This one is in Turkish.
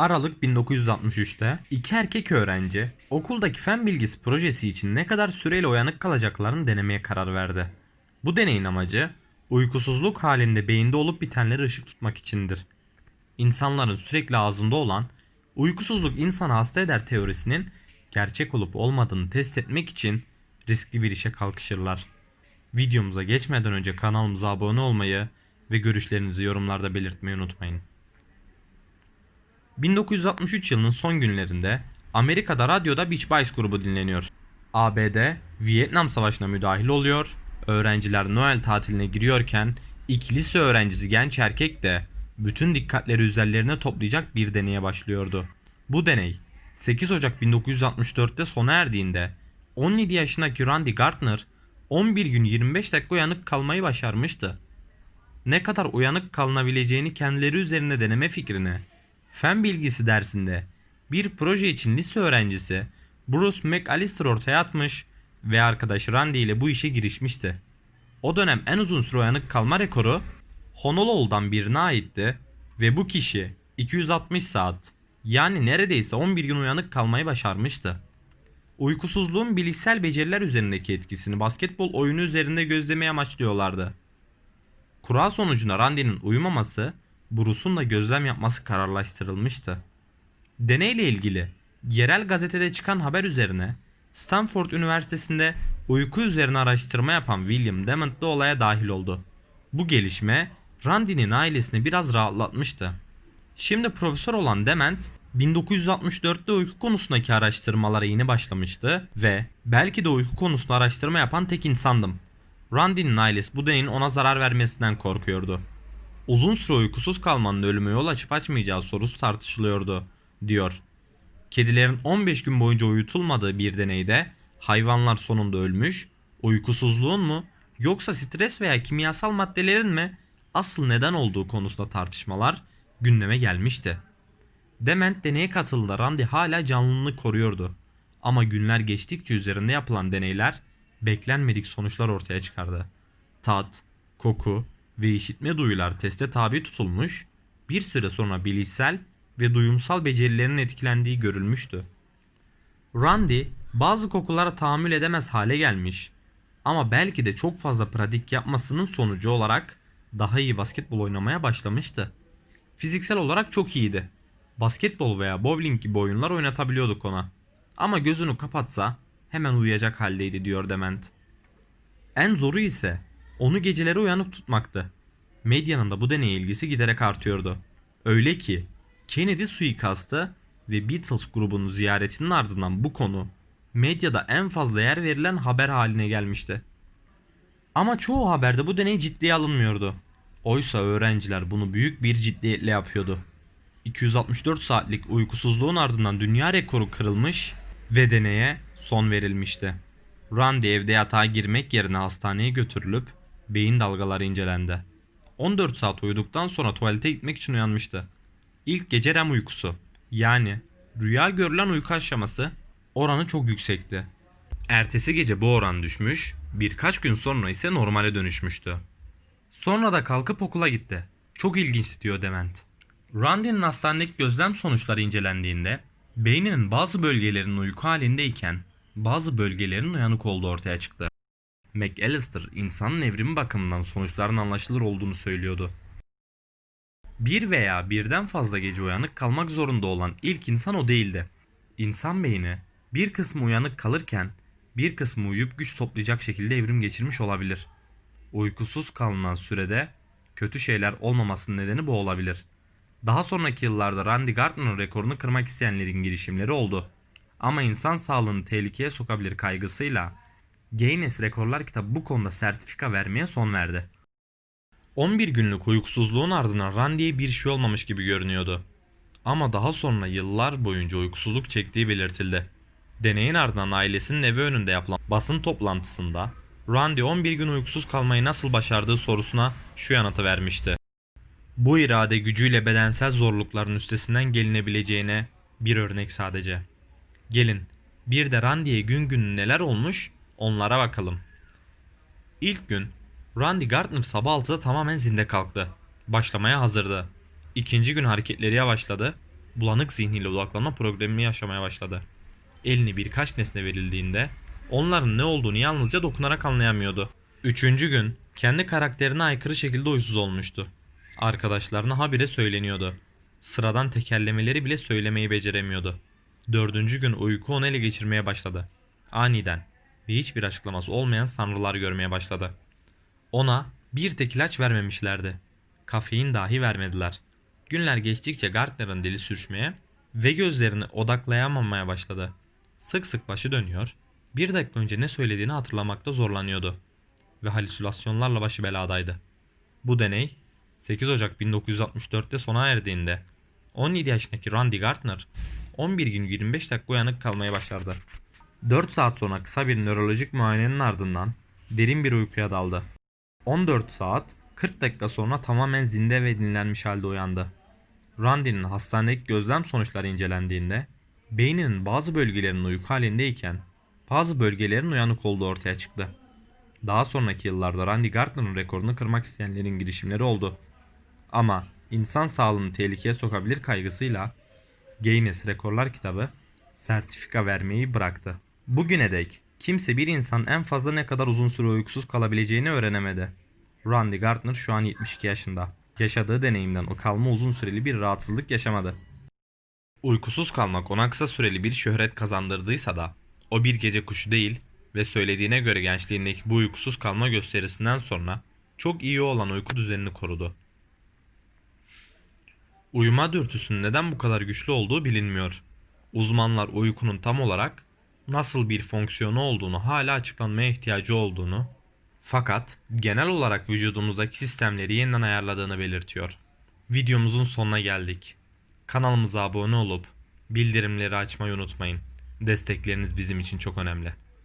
Aralık 1963'te iki erkek öğrenci okuldaki fen bilgisi projesi için ne kadar süreyle uyanık kalacaklarını denemeye karar verdi. Bu deneyin amacı uykusuzluk halinde beyinde olup bitenleri ışık tutmak içindir. İnsanların sürekli ağzında olan uykusuzluk insanı hasta eder teorisinin gerçek olup olmadığını test etmek için riskli bir işe kalkışırlar. Videomuza geçmeden önce kanalımıza abone olmayı ve görüşlerinizi yorumlarda belirtmeyi unutmayın. 1963 yılının son günlerinde Amerika'da radyoda Beach Boys grubu dinleniyor. ABD Vietnam Savaşı'na müdahil oluyor. Öğrenciler Noel tatiline giriyorken iki lise öğrencisi genç erkek de bütün dikkatleri üzerlerine toplayacak bir deneye başlıyordu. Bu deney 8 Ocak 1964'te sona erdiğinde 17 yaşındaki Randy Gardner 11 gün 25 dakika uyanık kalmayı başarmıştı. Ne kadar uyanık kalınabileceğini kendileri üzerinde deneme fikrini fen bilgisi dersinde bir proje için lise öğrencisi Bruce McAllister ortaya atmış ve arkadaşı Randy ile bu işe girişmişti. O dönem en uzun süre uyanık kalma rekoru Honolulu'dan birine aitti ve bu kişi 260 saat yani neredeyse 11 gün uyanık kalmayı başarmıştı. Uykusuzluğun bilişsel beceriler üzerindeki etkisini basketbol oyunu üzerinde gözlemeye amaçlıyorlardı. Kura sonucunda Randy'nin uyumaması, Bruce'un da gözlem yapması kararlaştırılmıştı. Deneyle ilgili yerel gazetede çıkan haber üzerine Stanford Üniversitesi'nde uyku üzerine araştırma yapan William Dement de olaya dahil oldu. Bu gelişme Randy'nin ailesini biraz rahatlatmıştı. Şimdi profesör olan Dement 1964'te uyku konusundaki araştırmalara yeni başlamıştı ve belki de uyku konusunda araştırma yapan tek insandım. Randy'nin ailesi bu deneyin ona zarar vermesinden korkuyordu. Uzun süre uykusuz kalmanın ölüme yol açıp açmayacağı sorusu tartışılıyordu, diyor. Kedilerin 15 gün boyunca uyutulmadığı bir deneyde hayvanlar sonunda ölmüş, uykusuzluğun mu yoksa stres veya kimyasal maddelerin mi asıl neden olduğu konusunda tartışmalar gündeme gelmişti. Dement deneye katıldığında Randy hala canlılığını koruyordu. Ama günler geçtikçe üzerinde yapılan deneyler beklenmedik sonuçlar ortaya çıkardı. Tat, koku ve işitme duyular teste tabi tutulmuş, bir süre sonra bilişsel ve duyumsal becerilerinin etkilendiği görülmüştü. Randy bazı kokulara tahammül edemez hale gelmiş ama belki de çok fazla pratik yapmasının sonucu olarak daha iyi basketbol oynamaya başlamıştı. Fiziksel olarak çok iyiydi. Basketbol veya bowling gibi oyunlar oynatabiliyorduk ona. Ama gözünü kapatsa hemen uyuyacak haldeydi diyor Dement. En zoru ise onu geceleri uyanık tutmaktı. Medyanın da bu deneye ilgisi giderek artıyordu. Öyle ki Kennedy suikastı ve Beatles grubunun ziyaretinin ardından bu konu medyada en fazla yer verilen haber haline gelmişti. Ama çoğu haberde bu deney ciddiye alınmıyordu. Oysa öğrenciler bunu büyük bir ciddiyetle yapıyordu. 264 saatlik uykusuzluğun ardından dünya rekoru kırılmış ve deneye son verilmişti. Randy evde yatağa girmek yerine hastaneye götürülüp beyin dalgaları incelendi. 14 saat uyuduktan sonra tuvalete gitmek için uyanmıştı. İlk gece REM uykusu yani rüya görülen uyku aşaması oranı çok yüksekti. Ertesi gece bu oran düşmüş, birkaç gün sonra ise normale dönüşmüştü. Sonra da kalkıp okula gitti. Çok ilginç diyor Dement. Randy'nin hastanedeki gözlem sonuçları incelendiğinde beyninin bazı bölgelerinin uyku halindeyken bazı bölgelerinin uyanık olduğu ortaya çıktı. McAllister insanın evrimi bakımından sonuçların anlaşılır olduğunu söylüyordu. Bir veya birden fazla gece uyanık kalmak zorunda olan ilk insan o değildi. İnsan beyni bir kısmı uyanık kalırken bir kısmı uyuyup güç toplayacak şekilde evrim geçirmiş olabilir. Uykusuz kalınan sürede kötü şeyler olmamasının nedeni bu olabilir. Daha sonraki yıllarda Randy Gardner'ın rekorunu kırmak isteyenlerin girişimleri oldu. Ama insan sağlığını tehlikeye sokabilir kaygısıyla Guinness Rekorlar kitabı bu konuda sertifika vermeye son verdi. 11 günlük uykusuzluğun ardından Randy'ye bir şey olmamış gibi görünüyordu. Ama daha sonra yıllar boyunca uykusuzluk çektiği belirtildi. Deneyin ardından ailesinin evi önünde yapılan basın toplantısında Randy 11 gün uykusuz kalmayı nasıl başardığı sorusuna şu yanıtı vermişti. Bu irade gücüyle bedensel zorlukların üstesinden gelinebileceğine bir örnek sadece. Gelin bir de Randy'ye gün gün neler olmuş onlara bakalım. İlk gün Randy Gardner sabah 6'da tamamen zinde kalktı. Başlamaya hazırdı. İkinci gün hareketleri yavaşladı. bulanık zihniyle odaklanma programını yaşamaya başladı. Elini birkaç nesne verildiğinde onların ne olduğunu yalnızca dokunarak anlayamıyordu. Üçüncü gün kendi karakterine aykırı şekilde uysuz olmuştu. Arkadaşlarına habire söyleniyordu. Sıradan tekerlemeleri bile söylemeyi beceremiyordu. Dördüncü gün uyku onu ele geçirmeye başladı. Aniden ve hiçbir açıklaması olmayan sanrılar görmeye başladı. Ona bir tek ilaç vermemişlerdi. Kafein dahi vermediler. Günler geçtikçe Gardner'ın dili sürçmeye ve gözlerini odaklayamamaya başladı. Sık sık başı dönüyor, bir dakika önce ne söylediğini hatırlamakta zorlanıyordu ve halüsinasyonlarla başı beladaydı. Bu deney 8 Ocak 1964'te sona erdiğinde 17 yaşındaki Randy Gardner 11 gün 25 dakika uyanık kalmayı başardı. 4 saat sonra kısa bir nörolojik muayenenin ardından derin bir uykuya daldı. 14 saat 40 dakika sonra tamamen zinde ve dinlenmiş halde uyandı. Randy'nin hastanedeki gözlem sonuçları incelendiğinde beyninin bazı bölgelerinin uyku halindeyken bazı bölgelerin uyanık olduğu ortaya çıktı. Daha sonraki yıllarda Randy Gardner'ın rekorunu kırmak isteyenlerin girişimleri oldu. Ama insan sağlığını tehlikeye sokabilir kaygısıyla Guinness Rekorlar kitabı sertifika vermeyi bıraktı. Bugüne dek kimse bir insan en fazla ne kadar uzun süre uykusuz kalabileceğini öğrenemedi. Randy Gardner şu an 72 yaşında. Yaşadığı deneyimden o kalma uzun süreli bir rahatsızlık yaşamadı. Uykusuz kalmak ona kısa süreli bir şöhret kazandırdıysa da o bir gece kuşu değil ve söylediğine göre gençliğindeki bu uykusuz kalma gösterisinden sonra çok iyi olan uyku düzenini korudu. Uyuma dürtüsünün neden bu kadar güçlü olduğu bilinmiyor. Uzmanlar uykunun tam olarak nasıl bir fonksiyonu olduğunu hala açıklanmaya ihtiyacı olduğunu fakat genel olarak vücudumuzdaki sistemleri yeniden ayarladığını belirtiyor. Videomuzun sonuna geldik. Kanalımıza abone olup bildirimleri açmayı unutmayın. Destekleriniz bizim için çok önemli.